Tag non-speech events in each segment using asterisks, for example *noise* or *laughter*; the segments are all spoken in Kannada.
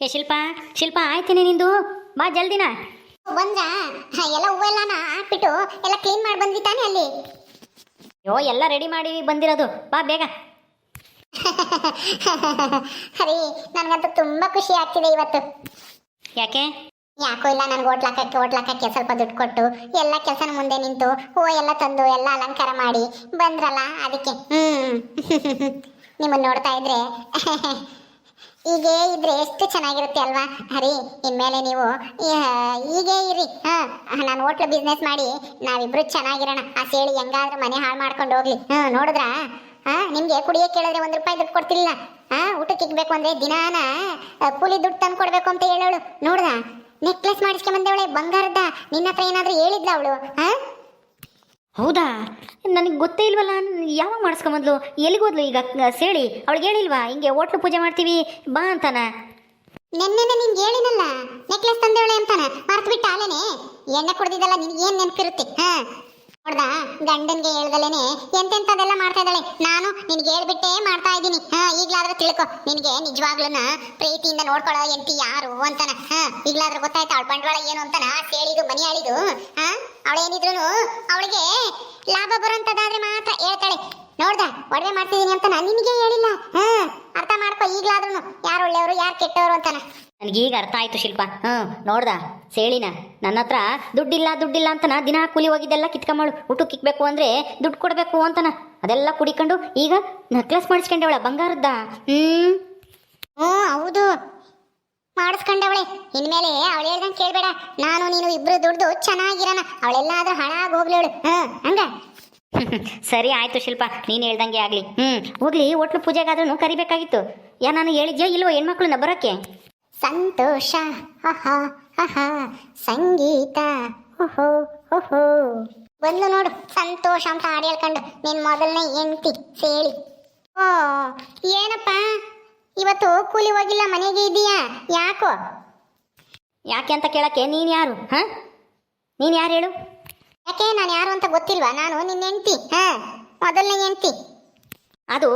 ಏ ಶಿಲ್ಪ ಶಿಲ್ಪ ಆಯ್ತೀನಿ ನಿಂದು. ಬಾ ಜಲ್ದಿನ. ಬಂದ್ರ? ಎಲ್ಲ ಹೂವೆಲ್ಲ ಹಾಕ್ಬಿಟ್ಟು ಎಲ್ಲ ಕ್ಲೀನ್ ಮಾಡಿ ಬಂದ್ವಿ ತಾನೆ ಅಲ್ಲಿ. ಅಯ್ಯೋ ಎಲ್ಲ ರೆಡಿ ಮಾಡಿ ಬಂದಿರೋದು. ಬಾ ಬೇಗ. *laughs* ಹರಿ ನನಗಂತೂ ತುಂಬಾ ಖುಷಿ ಆಗ್ತಿದೆ ಇವತ್ತು. ಯಾಕೆ? ಯಾಕೋ ಇಲ್ಲ ನನ್ಗೆ ಓಟ್ಲಾಕಕ್ಕೆ ಓಟ್ಲಾಕಕ್ಕೆ ಸ್ವಲ್ಪ ದುಡ್ಡು ಕೊಟ್ಟು ಎಲ್ಲ ಕೆಲಸನ ಮುಂದೆ ನಿಂತು ಹೂವು ಎಲ್ಲ ತಂದು ಎಲ್ಲ ಅಲಂಕಾರ ಮಾಡಿ ಬಂದ್ರಲ್ಲ ಅದಕ್ಕೆ. ಹ್ಮ್. *laughs* ನಿಮ್ಮನ್ನ ನೋಡ್ತಾ ಇದ್ರೆ. *laughs* ಹೀಗೆ ಇದ್ರೆ ಎಷ್ಟು ಚೆನ್ನಾಗಿರುತ್ತೆ ಅಲ್ವಾ? ಹರಿ, ಇನ್ಮೇಲೆ ನೀವು ಹೀಗೆ ಇರಿ. ಹಾ, ನಾನು ಹೋಟ್ಲು ಬಿಸ್ನೆಸ್ ಮಾಡಿ ನಾವಿಬ್ರು ಚೆನ್ನಾಗಿರೋಣ. ಆ ಸೇಳಿ ಹೆಂಗಾದ್ರೂ ಮನೆ ಹಾಳು ಮಾಡ್ಕೊಂಡು ಹೋಗ್ಲಿ. ಹಾ, ನೋಡಿದ್ರಾ? ಹಾ, ನಿಮ್ಗೆ ಕುಡಿಯಕ್ಕೆ ಕೇಳಿದ್ರೆ ಒಂದ್ ರೂಪಾಯಿ ದುಡ್ಡು ಕೊಡ್ತಿಲ್ಲ ಹಾ, ಊಟಕ್ಕೆ ಇಕ್ಬೇಕು ಅಂದ್ರೆ ದಿನಾನ ಕೂಲಿ ದುಡ್ಡು ತಂದು ಕೊಡ್ಬೇಕು ಅಂತ ಹೇಳೋಳು. ನೋಡ್ದ? ನೆಕ್ಲೆಸ್ ಮಾಡಿಸ್ಕೊಂಡ್ ಬಂದವಳೆ, ಬಂಗಾರದ. ನಿನ್ನ ಹತ್ರ ಏನಾದ್ರೂ ಹೇಳಿದ್ಲ ಅವಳು? ಹಾ? ಹೌದಾ? ನನಗೆ ಗೊತ್ತೇ ಇಲ್ವಲ್ಲ ಯಾವಾಗ ಮಾಡಿಸ್ಕೊಂಬಂದ್ಲು ಎಲ್ಲಿಗೆ ಹೋದ್ಲು ಈಗ? ಸೇಳಿ, ಅವಳಿಗೆ ಹೇಳಿಲ್ವಾ? ಹಿಂಗೆ ಹೋಟ್ಲು ಪೂಜೆ ಮಾಡ್ತೀವಿ, ಬಾ ಅಂತಾನ. ನೆನ್ನೆ ನಿನ್ಗೆ ಹೇಳಿನಲ್ಲ, ನೆಕ್ಲೆಸ್ ತಂದೆವಳೆ ಅಂತಾನ ಮರ್ತು ಬಿಟ್ಟ ಅಲ್ಲೇನೆ ಎಣ್ಣೆ ಕುಡ್ದಿದ್ದಲ್ಲ ನಿನ್ಗೆ ಏನು ನೆನಪಿರುತ್ತೆ, ಹಾ? ನೋಡ್ದ? ಗಂಡನ್ಗೆ ಹೇಳ್ದಲೇನೆ ಎಂತೆಂತದೆಲ್ಲ ಮಾಡ್ತಾ ಇದ್ದಾಳೆ? ನಾನು ನಿನ್ಗೆ ಹೇಳ್ಬಿಟ್ಟೆ ಮಾಡ್ತಾ ಇದ್ದೀನಿ. ಹಾ, ಈಗ್ಲಾದ್ರೂ ತಿಳ್ಕೊ. ನಿನ್ಗೆ ನಿಜವಾಗ್ಲೂನ ಪ್ರೀತಿಯಿಂದ ನೋಡ್ಕೊಳ್ಳೋ ಎಂತಿ ಯಾರು ಅಂತಾನ. ಹಾ, ಈಗ್ಲಾದ್ರೂ ಗೊತ್ತಾಯ್ತಾ ಅವಳ ಬಂಡವಾಳ ಏನು ಅಂತಾನ? ಕೇಳಿದು ಮನಿ ಆಳಿದು, ಹಾ ಅವಳೇನಿದ್ರು ಅವಳಿಗೆ ಲಾಭ ಬರೋಂಥದ್ದಾದ್ರೆ ಮಾತ್ರ ಹೇಳ್ತಾಳೆ. ನೋಡ್ದ, ಒಡವೆ ಮಾಡ್ತಿದ್ದೀನಿ ಅಂತ ನಾನು ನಿನಗೆ ಹೇಳಿಲ್ಲ. ಹಾ ಈಗ್ಲಾದ್ರೂ ಯಾರು ಒಳ್ಳೆಯವರು ಯಾರು ಕೆಟ್ಟವರು ಅಂತಾನೆ. ನನಗೆ ಈಗ ಅರ್ಥ ಆಯ್ತು ಶಿಲ್ಪ. ಹ್ಞೂ ನೋಡ್ದ? ಸೇಳಿನ ನನ್ನ ಹತ್ರ ದುಡ್ಡಿಲ್ಲ ದುಡ್ಡಿಲ್ಲ ಅಂತನ ದಿನ ಕೂಲಿ ಹೋಗಿದ್ದೆಲ್ಲ ಕಿತ್ಕೊಂಬಳು. ಊಟಕ್ಕೆ ಕಿಕ್ಬೇಕು ಅಂದರೆ ದುಡ್ಡು ಕೊಡಬೇಕು ಅಂತನ. ಅದೆಲ್ಲ ಕುಡಿಕೊಂಡು ಈಗ ನೆಕ್ಲೆಸ್ ಮಾಡಿಸ್ಕೊಂಡವಳ ಬಂಗಾರದ್ದ. ಹ್ಞೂ ಹ್ಞೂ ಹೌದು. ಮಾಡಿಸ್ಕೊಂಡವಳೆ. ಇನ್ಮೇಲೆ ಅವಳು ಹೇಳ್ದಂಗೆ ಕೇಳಬೇಡ. ನಾನು ನೀನು ಇಬ್ರು ದುಡ್ದು ಚೆನ್ನಾಗಿರೋಣ ಅವಳೆಲ್ಲಾದ್ರೂ ಆಗಿ ಹೋಗ್ಲೇಳು ಹಾ ಹಂಗ? *laughs* ಸರಿ ಆಯ್ತು ಶಿಲ್ಪ ನೀನು ಹೇಳ್ದಂಗೆ ಆಗಲಿ. ಹ್ಞೂ ಹೋಗ್ಲಿ ಹೋಟ್ಲು ಪೂಜೆಗಾದ್ರೂ ಕರಿಬೇಕಾಗಿತ್ತು. ಯಾ ನಾನು ಹೇಳಿದ್ಯೋ ಇಲ್ವೋ ಹೆಣ್ಮಕ್ಳನ್ನ ಬರೋಕ್ಕೆ? ಸಂತೋಷ ಹಾ ಆಹಾ ಸಂಗೀತ ಓಹೋ ಓಹೋ. ಬಂದು ನೋಡು ಸಂತೋಷ ಅಂತ ಹಾಡು ಹೇಳ್ಕೊಂಡು ನಿನ್ ಮೊದಲನೇ ಹೆಂಡ್ತಿ ಸೇಳಿ ಓ ಏನಪ್ಪ? ಇವತ್ತು ಕೂಲಿ ಹೋಗಿಲ್ಲ ಮನೆಗೆ ಇದೀಯಾ ಯಾಕೋ? ಯಾಕೆ ಅಂತ ಕೇಳಕ್ಕೆ ನೀನು ಯಾರು ಹಾಂ? ನೀನು ಯಾರು ಹೇಳು? ಯಾಕೆ? ನಾನು ಯಾರು ಅಂತ ಗೊತ್ತಿಲ್ವಾ? ನಾನು ನಿನ್ನ ಹೆಂಡತಿ ಹಾ? ಮೊದಲನೇ ಹೆಂಡತಿ. ಅದು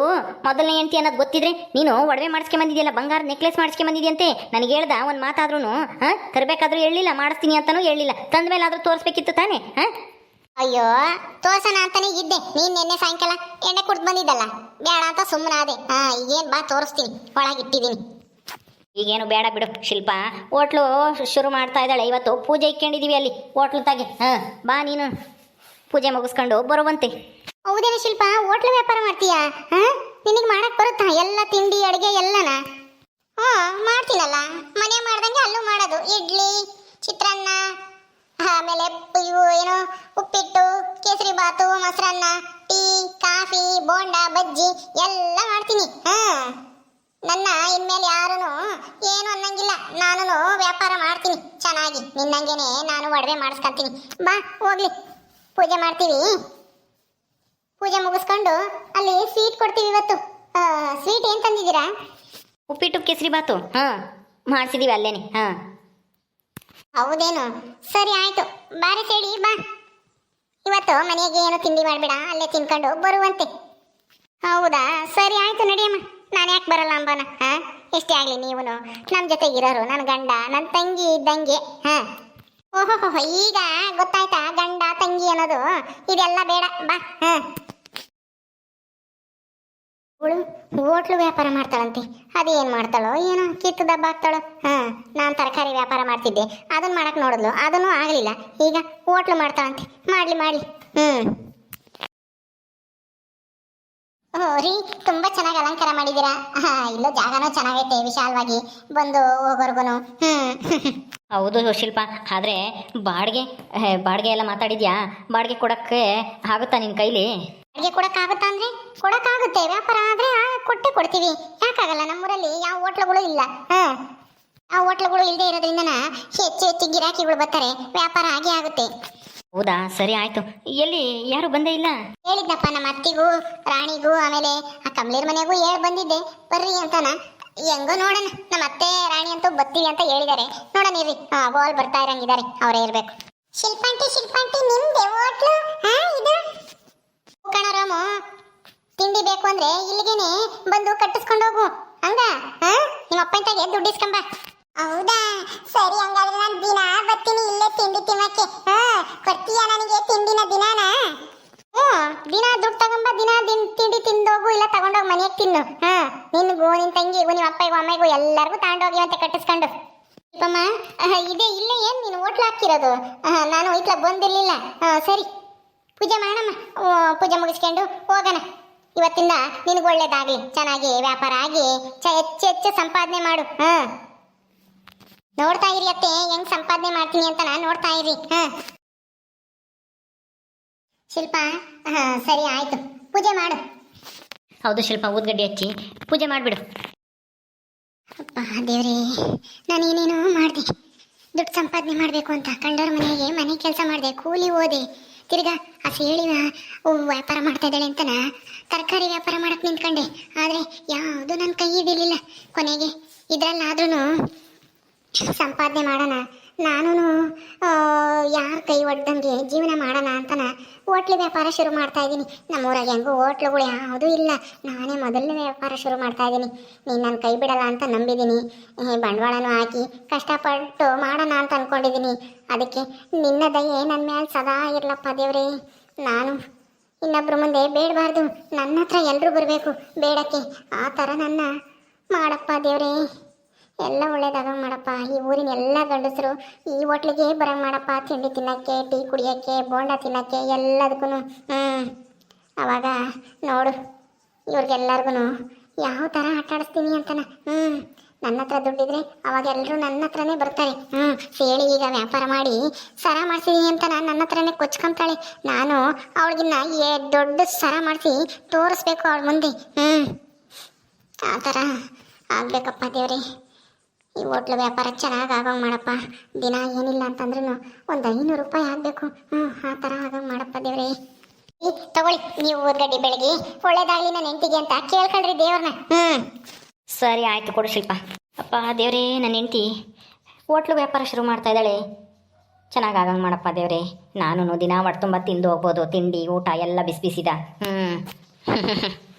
ಮೊದಲನೇ ಹೆಂಡತಿ ಅನ್ನೋದು ಗೊತ್ತಿದ್ರೆ ನೀನು ಒಡವೆ ಮಾಡಿಸ್ಕೊಂಬಂದಿದ್ಯಲ್ಲ ಬಂಗಾರ ನೆಕ್ಲೆಸ್ ಮಾಡಿಸ್ಕೊಂಬಂದಿದ್ಯಂತೆ ನನಗೆ ಹೇಳ್ದ ಒಂದು ಮಾತಾದ್ರೂ ಹಾಂ? ತರಬೇಕಾದ್ರೂ ಹೇಳಿಲ್ಲ ಮಾಡಿಸ್ತೀನಿ ಅಂತಲೂ ಹೇಳಿಲ್ಲ ತಂದ ಮೇಲೆ ಆದರೂ ತೋರಿಸ್ಬೇಕಿತ್ತು ತಾನೇ ಹಾಂ? ಅಯ್ಯೋ ತೋರ್ಸೋಣ ಅಂತಾನೆ ಇದ್ದೆ. ನೀನ್ ನಿನ್ನೆ ಸಾಯಂಕಾಲ ಎಣ್ಣೆ ಕುಡ್ದು ಬಂದಿದ್ದಲ್ಲ ಬೇಡ ಅಂತ ಸುಮ್ಮನಾದೆ ಹಾ ಈಗೇನ್ ಬಾ ತೋರಿಸ್ತೀನಿ. ಒಳಗಿಟ್ಟಿದ್ದೀನಿ. ಈಗೇನು ಬೇಡ ಬಿಡು, ಶಿಲ್ಪ. ಹೋಟ್ಲು ಶುರು ಮಾಡ್ತಾ ಇದ್ದಾಳೆ. ಇವತ್ತು ಪೂಜೆ ಇಕ್ಕೊಂಡಿದೀವಿ ಅಲ್ಲಿ, ಹೋಟ್ಲು ತಾಗೆ. ಹಾಂ, ಬಾ ನೀನು. ಪೂಜೆ ಮುಗಿಸ್ಕೊಂಡು ಬರುವಂತೆ. ಹೌದೇನು ಶಿಲ್ಪ, ಹೋಟ್ಲು ವ್ಯಾಪಾರ ಮಾಡ್ತೀಯಾ? ಹಾಂ? ನಿನಗೆ ಮಾಡಕ್ ಬರುತ್ತಾ? ಎಲ್ಲ ತಿಂಡಿ, ಅಡುಗೆ, ಎಲ್ಲನ? ಹ್ಞೂ ಮಾಡ್ತೀನಲ್ಲ. ಮನೆ ಮಾಡ್ದಂಗೆ ಅಲ್ಲೂ ಮಾಡೋದು. ಇಡ್ಲಿ, ಚಿತ್ರಾನ್ನ, ಆಮೇಲೆ ಇವು ಏನು, ಉಪ್ಪಿಟ್ಟು, ಕೇಸರಿ ಬಾತು, ಮೊಸರನ್ನ, ಟೀ, ಕಾಫಿ, ಬೋಂಡ, ಬಜ್ಜಿ ಎಲ್ಲ ಮಾಡ್ತೀನಿ. ಹಾ. ನನ್ನ ಇನ್ಮೇಲೆ ಯಾರೂ ಏನು ಅನ್ನಂಗಿಲ್ಲ. ನಾನು ವ್ಯಾಪಾರ ಮಾಡ್ತೀನಿ. ಚೆನ್ನಾಗಿ. ನಿನ್ನಂಗೆನೆ ನಾನು ಒಡವೆ ಮಾಡಿಸ್ಕೊಂತೀನಿ. ಬಾ ಹೋಗ್ಲಿ. ಪೂಜೆ ಮಾಡ್ತೀವಿ. ಪೂಜೆ ಮುಗಿಸ್ಕೊಂಡು ಅಲ್ಲಿ ಸ್ವೀಟ್ ಕೊಡ್ತೀವಿ ಇವತ್ತು. ಸ್ವೀಟ್ ಏನು ತಂದಿದ್ದೀರಾ? ಉಪ್ಪಿಟ್ಟು ಕೇಸರಿ ಬಾತು. ಹಾಂ ಮಾಡಿಸಿದೀವಿ ಅಲ್ಲೇನೆ. ಹಾಂ. ಹೌದೇನು? ಸರಿ ಆಯಿತು. ಬಾರಿ ಸೇಡಿ ಬಾ. ಇವತ್ತು ಮನೆಗೆ ಏನು ತಿಂಡಿ ಮಾಡಬೇಡ. ಅಲ್ಲೇ ತಿನ್ಕೊಂಡು ಬರುವಂತೆ. ಹೌದಾ? ಸರಿ ಆಯಿತು ನಡಿಯಮ್ಮ. ನಾನು ಯಾಕೆ ಬರಲ್ಲ ಅಂಬನ? ಹಾ? ಎಷ್ಟೇ ಆಗಲಿ ನೀವು ನಮ್ಮ ಜೊತೆಗಿರೋರು ನನ್ನ ಗಂಡ ನನ್ನ ತಂಗಿ ಇದ್ದಂಗೆ, ಹಾ? ಓಹೋ ಈಗ ಗೊತ್ತಾಯ್ತಾ ಗಂಡ, ತಂಗಿ ಅನ್ನೋದು? ಇದೆಲ್ಲ ಬೇಡ, ಬಾ, ಹಾ? ಅವಳು ಹೋಟ್ಲು ವ್ಯಾಪಾರ ಮಾಡ್ತಾಳಂತೆ. ಅದೇನ್ ಮಾಡ್ತಾಳೋ ಏನೋ ಕಿತ್ತು ದಬ್ಬ ಹಾಕ್ತಾಳೋ? ಹಾ, ನಾನು ತರಕಾರಿ ವ್ಯಾಪಾರ ಮಾಡ್ತಿದ್ದೆ. ಅದನ್ನ ಮಾಡಕ್ ನೋಡಿದ್ಲು. ಅದನ್ನು ಆಗಲಿಲ್ಲ. ಈಗ ಹೋಟ್ಲು ಮಾಡ್ತಾಳಂತೆ. ಮಾಡ್ಲಿ ಮಾಡ್ಲಿ. ಹ್ಮ್. ಓ ರೀ ತುಂಬಾ ಚೆನ್ನಾಗಿ ಅಲಂಕಾರ ಮಾಡಿದ್ದೀರಾ? ಹಾ ಇಲ್ಲೋ ಜಾಗನೂ ಚೆನ್ನಾಗೈತೆ ವಿಶಾಲವಾಗಿ ಬಂದು ಹೋಗೋರ್ಗುನು. ಹ್ಮ್. ಹೌದು ಶಿಲ್ಪ ಆದರೆ ಬಾಡಿಗೆ ಬಾಡಿಗೆ ಎಲ್ಲ ಮಾತಾಡಿದ್ಯಾ? ಬಾಡಿಗೆ ಕೊಡೋಕ್ಕೆ ಆಗುತ್ತಾ ನಿನ್ನ ಕೈಲಿ? ಬಾಡಿಗೆ ಕೊಡೋಕ್ಕಾಗುತ್ತಾ ಅಂದ್ರೆ? ಕೊಡಕ್ಕಾಗುತ್ತೆ ವ್ಯಾಪಾರ ಆದ್ರೆ ಕೊಟ್ಟೆ ಕೊಡ್ತೀವಿ. ಯಾಕಾಗಲ್ಲ ನಮ್ಮೂರಲ್ಲಿ ಯಾವ ಹೋಟ್ಲುಗಳು ಇಲ್ಲ. ಹಾ. ಆ ಹೋಟ್ಲುಗಳು ಇಲ್ಲದೆ ಇರೋದ್ರಿಂದನ ಹೆಚ್ಚು ಹೆಚ್ಚು ಗಿರಾಕಿಗಳು ಬರ್ತಾರೆ ವ್ಯಾಪಾರ ಆಗೇ ಆಗುತ್ತೆ. ಹೌದಾ? ಸರಿ ಆಯ್ತು. ಎಲ್ಲಿ ಯಾರು ಬಂದೇ ಇಲ್ಲ? ಹೇಳಿದ್ನಪ್ಪ ನಮ್ಮ ಅತ್ತಿಗೂ ರಾಣಿಗೂ ಆಮೇಲೆ ಆ ಕಮಲೇರ್ ಮನೆಗೂ ಹೇಳಿ ಬಂದಿದ್ದೆ. ಬರ್ರಿ ಅಂತಾನ. ಹೆಂಗೋ ನೋಡೋಣ. ನಮ್ಮ ಅತ್ತೆ ರಾಣಿ ಅಂತೂ ಬರ್ತೀವಿ ಅಂತ ಹೇಳಿದ್ದಾರೆ ನೋಡೋಣ ಇರ್ರಿ. ಹಾ ಬಾಲ್ ಬರ್ತಾ ಇರಂಗಿದ್ದಾರೆ ಅವರೇ ಇರ್ಬೇಕು. ಶಿಲ್ಪಾಂಟಿ ಶಿಲ್ಪಾಂಟಿ ನಿಮ್ದೆ ಹೋಟ್ಲು? ಹಾ ಇದು? ಕಣ ರಾಮು. ತಿಂಡಿ ಬೇಕು ಅಂದ್ರೆ ಇಲ್ಲಿಗೇನೆ ಬಂದು ಕಟ್ಟಿಸ್ಕೊಂಡು ಹೋಗು. ಹಂಗ? ಹಾ? ನಿಮ್ಮ ಅಪ್ಪಂತಾಗೆ ದುಡ್ಡು ಇಸ್ಕೊಂಬ. ಹೌದಾ? ಸರಿ ಹಂಗಾದ್ರೆ ನಾನು ದಿನ ಬರ್ತೀನಿ, ಇಲ್ಲೇ ತಿಂಡಿ ತಿನ್ನಕ್ಕೆ. ಹಾ ಕೊಡ್ತೀಯಾ ನನಗೆ ತಿಂಡಿನ ದಿನಾನ? ಹ್ಞೂ, ದಿನ ದುಡ್ಡು ತಗೊಂಬ, ದಿನ ದಿನ ತಿಂಡಿ ತಿಂದೋಗು, ಇಲ್ಲ ತಗೊಂಡೋಗಿ ಮನೆಗೆ ತಿನ್ನು. ಹಾ, ನಿನ್ಗೂ, ನಿನ್ ತಂಗಿಗೂ ನಿಮ್ಮ ಅಪ್ಪಗೂ, ಅಮ್ಮಗೂ ಎಲ್ಲರಿಗೂ ತಗೊಂಡೋಗಿ ಅಂತ ಕಟ್ಟಿಸ್ಕೊಂಡು. ಅಮ್ಮ ಇದೆ, ಇಲ್ಲೇ ಏನು ನೀನು ಹೋಟ್ಲ್ ಹಾಕಿರೋದು? ನಾನು ಇತ್ಲ ಬಂದಿರಲಿಲ್ಲ ಸರಿ. ಪೂಜೆ ಮಾಡಮ್ಮ ಪೂಜೆ ಮುಗಿಸ್ಕೊಂಡು ಹೋಗೋಣ. ಇವತ್ತಿಂದ ನಿನಗೆ ಒಳ್ಳೇದಾಗ್ಲಿ, ಚೆನ್ನಾಗಿ ವ್ಯಾಪಾರ ಆಗಿ ಹೆಚ್ಚು ಹೆಚ್ಚು ಸಂಪಾದನೆ ಮಾಡು. ಹಾ. ನೋಡ್ತಾ ಇರಿ ಅತ್ತೆ ಹೆಂಗ್ ಸಂಪಾದನೆ ಮಾಡ್ತೀನಿ ಅಂತ ನಾನು ನೋಡ್ತಾ ಇರಿ ಹಾ. ಶಿಲ್ಪ ಹಾ ಸರಿ ಆಯ್ತು. ಪೂಜೆ ಮಾಡು. ಹೌದು ಶಿಲ್ಪ ಊದ್ಗಡ್ಡಿ ಹಚ್ಚಿ. ಪೂಜೆ ಮಾಡಿಬಿಡು. ಅಪ್ಪ ದೇವ್ರಿ ನಾನು ಏನೇನೋ ಮಾಡಿದೆ. ದುಡ್ಡು ಸಂಪಾದನೆ ಮಾಡಬೇಕು ಅಂತ ಕಂಡವ್ರ ಮನೆಗೆ ಮನೆ ಕೆಲಸ ಮಾಡಿದೆ ಕೂಲಿ ಓದೆ. ತಿರ್ಗಾ ಆ ಸೇಳಿನ ವ್ಯಾಪಾರ ಮಾಡ್ತಾ ಇದ್ದಾಳೆ ಅಂತನ ತರಕಾರಿ ವ್ಯಾಪಾರ ಮಾಡಕ್ಕೆ ನಿಂತ್ಕೊಂಡೆ. ಆದರೆ ಯಾವುದು ನನ್ನ ಕೈ ಹಿಡಿಲಿಲ್ಲ. ಕೊನೆಗೆ ಇದರಲ್ಲಾದ್ರೂ ಸಂಪಾದನೆ ಮಾಡೋಣ. ನಾನು ಯಾರು ಕೈ ಒಡ್ದಂಗೆ ಜೀವನ ಮಾಡೋಣ ಅಂತನ ಹೋಟ್ಲು ವ್ಯಾಪಾರ ಶುರು ಮಾಡ್ತಾ ಇದ್ದೀನಿ. ನಮ್ಮೂರಾಗೆ ಹೆಂಗೂ ಹೋಟ್ಲುಗಳು ಯಾವುದೂ ಇಲ್ಲ. ನಾನೇ ಮೊದಲನೇ ವ್ಯಾಪಾರ ಶುರು ಮಾಡ್ತಾ ಇದ್ದೀನಿ. ನೀನು ನನ್ನ ಕೈ ಬಿಡಲ್ಲ ಅಂತ ನಂಬಿದ್ದೀನಿ. ಬಂಡವಾಳನೂ ಹಾಕಿ ಕಷ್ಟಪಟ್ಟು ಮಾಡೋಣ ಅಂತ ಅಂದ್ಕೊಂಡಿದ್ದೀನಿ ಅದಕ್ಕೆ ನಿನ್ನ ದಯೆ ನನ್ನ ಮೇಲೆ ಸದಾ ಇರಲಪ್ಪ ದೇವ್ರೇ. ನಾನು ಇನ್ನೊಬ್ಬರ ಮುಂದೆ ಬೇಡಬಾರ್ದು. ನನ್ನ ಹತ್ರ ಎಲ್ಲರೂ ಬರಬೇಕು. ಬೇಡಕ್ಕೆ ಆ ಥರ ನನ್ನ ಮಾಡಪ್ಪ ದೇವ್ರೇ. ಎಲ್ಲ ಒಳ್ಳೇದಾಗ ಮಾಡಪ್ಪ. ಈ ಊರಿನ ಎಲ್ಲ ಗಂಡಸರು ಈ ಹೋಟ್ಲಿಗೆ ಬರೋಂಗೆ ಮಾಡಪ್ಪ. ತಿಂಡಿ ತಿನ್ನಕ್ಕೆ, ಟೀ ಕುಡಿಯೋಕ್ಕೆ, ಬೋಂಡ ತಿನ್ನಕ್ಕೆ ಎಲ್ಲದಕ್ಕೂ ಹ್ಞೂ ಅವಾಗ ನೋಡು ಇವ್ರಿಗೆಲ್ಲರಿಗೂ ಯಾವ ಥರ ಆಟ ಆಡಿಸ್ತೀನಿ ಅಂತನ. ಹ್ಞೂ ನನ್ನ ಹತ್ರ ದುಡ್ಡಿದ್ರೆ ಅವಾಗ ಎಲ್ಲರೂ ನನ್ನ ಹತ್ರನೇ ಬರ್ತಾರೆ. ಹ್ಞೂ ಸೇಳಿ ಈಗ ವ್ಯಾಪಾರ ಮಾಡಿ ಸರ ಮಾಡಿಸಿದೀನಿ ಅಂತ ನಾನು ನನ್ನ ಹತ್ರನೇ ಕೊಚ್ಕೊಂತಾಳೆ. ನಾನು ಅವಳಿಗಿನ್ನ ಏ ದೊಡ್ಡ ಸರ ಮಾಡಿಸಿ ತೋರಿಸ್ಬೇಕು ಅವಳ ಮುಂದೆ. ಹ್ಞೂ ಆ ಥರ ಆಗಬೇಕಪ್ಪ ದೇವ್ರಿ. ಈ ಹೋಟ್ಲು ವ್ಯಾಪಾರ ಚೆನ್ನಾಗಿ ಆಗಂಗೆ ಮಾಡಪ್ಪ. ದಿನ ಏನಿಲ್ಲ ಅಂತಂದ್ರೂ ಒಂದು ಐನೂರು ರೂಪಾಯಿ ಆಗಬೇಕು. ಹ್ಞೂ ಆ ಥರ ಆಗಂಗೆ ಮಾಡಪ್ಪ ದೇವ್ರಿ. ತಗೊಳ್ಳಿ, ನೀವು ಓದ್ಗಡ್ಡಿ ಬೆಳಗ್ಗೆ. ಒಳ್ಳೇದಾಗಲಿ ನನ್ನ ಹೆಂಡತಿಗೆ ಅಂತ ಕೇಳ್ಕೊಳ್ರಿ ದೇವ್ರನ್ನ. ಹ್ಞೂ ಸರಿ, ಆಯಿತು ಕೊಡು ಶಿಲ್ಪ. ಅಪ್ಪ, ದೇವ್ರೇ ನನ್ನ ಹೆಂಡತಿ. ಹೋಟ್ಲು ವ್ಯಾಪಾರ ಶುರು ಮಾಡ್ತಾ ಇದ್ದಾಳೆ. ಚೆನ್ನಾಗಿ ಆಗಂಗೆ ಮಾಡಪ್ಪ ದೇವ್ರೇ. ನಾನು ದಿನ ಒಟ್ಟು ತುಂಬ ತಿಂದು ಹೋಗ್ಬೋದು. ತಿಂಡಿ, ಊಟ ಎಲ್ಲ ಬಿಸಿ ಬಿಸಿದ. ಹ್ಞೂ *laughs*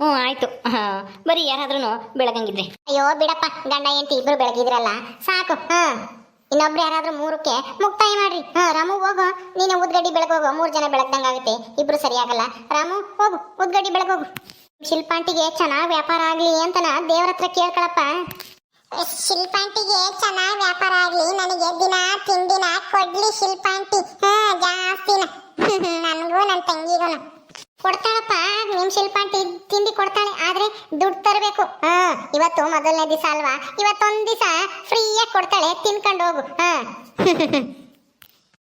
ಹ್ಞೂ, ಆಯ್ತು. ಬರೀ ಯಾರಾದ್ರೂ ಬೆಳಗಂಗಿದ್ರೆ. ಅಯ್ಯೋ, ಬಿಡಪ್ಪ, ಗಂಡ ಎಂಟಿ ಇಬ್ರು ಬೆಳಗಿದ್ರಲ್ಲ. ಸಾಕು. ಹ, ಇನ್ನೊಬ್ರು ಯಾರಾದ್ರೂ ಮೂರಕ್ಕೆ ಮುಕ್ತಾಯ ಮಾಡ್ರಿ. ಹಾ, ರಾಮು, ಹೋಗು. ನೀನು ಉದ್ಗಡ್ಡಿ ಬೆಳಗೋಗು ಮೂರು ಜನ ಬೆಳಗ್ದಂಗಾಗುತ್ತೆ. ಇಬ್ರು ಸರಿಯಾಗಲ್ಲ. ರಾಮು, ಹೋಗು. ಉದ್ಗಡ್ಡಿ ಬೆಳಗೋಗು ಶಿಲ್ಪಾಂಟಿಗೆ ಚೆನ್ನಾಗಿ ವ್ಯಾಪಾರ ಆಗ್ಲಿ ಅಂತನ ದೇವ್ರ ಹತ್ರ ಕೇಳ್ಕೊಳಪ್ಪ. ಶಿಲ್ಪಾಂಟಿಗೆ ಚೆನ್ನಾಗಿ ವ್ಯಾಪಾರ ಆಗ್ಲಿ. ನನಗೆ ದಿನ, ತಿಂಡಿನ ಕೊಡ್ಲಿ ಶಿಲ್ಪಾಂಟಿ. ಹ, ಜಾಸ್ತಿನ. *laughs* ನನಗೂ ನನ್ನ ತಂಗಿಗೂ ಕೊಡ್ತಾಳಪ್ಪ ನಿಮ್ ಶಿಲ್ಪ ತಿಂಡಿ ಕೊಡ್ತಾಳೆ, ಆದ್ರೆ ದುಡ್ಡು ತರಬೇಕು. ಹಾ, ಇವತ್ತು ಮೊದಲನೇ ದಿವಸ ಅಲ್ವಾ? ಇವತ್ತೊಂದ್ ದಿವಸ ಫ್ರೀಯಾಗಿ ಕೊಡ್ತಾಳೆ, ತಿನ್ಕೊಂಡು ಹೋಗು. ಹಾ.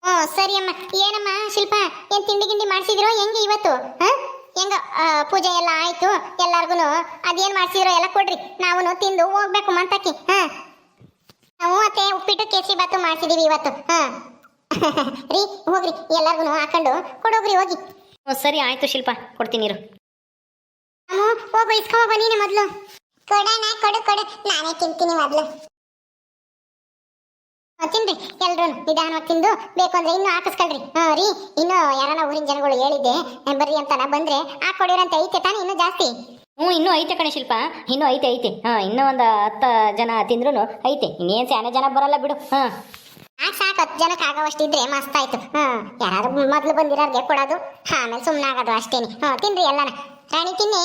ಹ್ಞೂ ಸರಿ ಅಮ್ಮ. ಏನಮ್ಮ ಶಿಲ್ಪ, ಏನ್ ತಿಂಡಿ ಗಿಂಡಿ ಮಾಡಿಸಿದ್ರು? ಹೆಂಗೆ ಇವತ್ತು? ಹಾ? ಹೆಂಗ ಪೂಜೆ ಎಲ್ಲ ಆಯ್ತು? ಎಲ್ಲಾರ್ಗು ಅದೇನ್ ಮಾಡ್ಸಿದ್ರು ಎಲ್ಲ ಕೊಡ್ರಿ. ನಾವು ತಿಂದು ಹೋಗ್ಬೇಕು ಮಂತಕ್ಕೆ. ಹಾ. ನಾವು ಮತ್ತೆ ಉಪ್ಪಿಟ್ಟು, ಕೇಸರಿ ಬಾತು ಮಾಡ್ಸಿದೀವಿ ಇವತ್ತು. ಹಾ. *laughs* ರೀ, ಹೋಗ್ರಿ. ಎಲ್ಲಾರ್ಗು ಹಾಕೊಂಡು ಕೊಡೋಗ್ರಿ, ಹೋಗಿ. ಹ್ಞೂ ಸರಿ ಆಯ್ತು ಶಿಲ್ಪ. ಕೊಡ್ತೀನಿ ಇರು. ಅಮ್ಮ ಹೋಗು ಇಸ್ಕೊ ಹೋಗು ನೀನೆ ಮೊದಲು. ಕೊಡೋಣ ಕೊಡು ಕೊಡು. ನಾನೇ ತಿಂತೀನಿ ಮೊದಲು. ತಿನ್ರಿ ಎಲ್ರು. ನಿಧಾನವಾಗಿ ತಿಂದು ಬೇಕು ಅಂದ್ರೆ ಇನ್ನು ಹಾಕಿಸ್ಕೊಳ್ರಿ. ಹಾ ರೀ ಇನ್ನು ಯಾರನ ಊರಿನ ಜನಗಳು ಹೇಳಿದ್ದೆ ಬರ್ರಿ ಅಂತಾನ ಬಂದ್ರೆ ಹಾಕೊಡಿರಂತ ಐತೆ ತಾನೇ ಇನ್ನೂ ಜಾಸ್ತಿ? ಹ್ಞೂ ಇನ್ನೂ ಐತೆ ಕಣೆ ಶಿಲ್ಪ. ಇನ್ನೂ ಐತೆ ಐತೆ. ಹಾಂ ಇನ್ನೂ ಒಂದು ಹತ್ತು ಜನ ತಿಂದ್ರೂ ಐತೆ. ಇನ್ನೇನು ಸ್ಯಾನೆ ಜನ ಬರಲ್ಲ ಬಿಡು. ಹಾಂ. ಸಾಕು ಸಾಕು, ಹತ್ತು ಜನಕ್ಕೆ ಆಗೋವಷ್ಟಿದ್ರೆ ಮಸ್ತ್ ಆಯ್ತು ಹ್ಮ್, ಯಾರಾದ್ರೂ ಮೊದಲು ಬಂದಿರೋರ್ಗೆ ಕೊಡೋದು, ಆಮೇಲೆ ಸುಮ್ಮನೆ ಆಗೋದು ಅಷ್ಟೇನೆ. ಹ್ಞೂ ತಿನ್ರಿ ಎಲ್ಲನ. ರಾಣಿ, ತಿನ್ನಿ.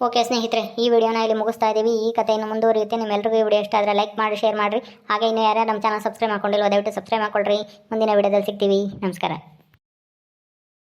ಓಕೆ ಸ್ನೇಹಿತರೆ, ಈ ವಿಡಿಯೋನ ಇಲ್ಲಿ ಮುಗಿಸ್ತಾ ಇದ್ದೀವಿ. ಈ ಕಥೆಯನ್ನು ಮುಂದುವರಿಯುತ್ತೆ. ನಿಮ್ಮೆಲ್ಲರಿಗೂ ಈ ವಿಡಿಯೋ ಇಷ್ಟ ಆದರೆ ಲೈಕ್ ಮಾಡಿ ಶೇರ್ ಮಾಡಿರಿ. ಹಾಗೆ ಇನ್ನೂ ಯಾರ್ಯಾರು ನಮ್ಮ ಚಾನಲ್ ಸಬ್ಸ್ಕ್ರೈಬ್ ಮಾಡ್ಕೊಂಡಿಲ್ಲ ದಯವಿಟ್ಟು ಸಬ್ಸ್ಕ್ರೈಬ್ ಮಾಡ್ಕೊಳ್ರಿ. ಮುಂದಿನ ವಿಡಿಯೋದಲ್ಲಿ ಸಿಗ್ತೀವಿ. ನಮಸ್ಕಾರ.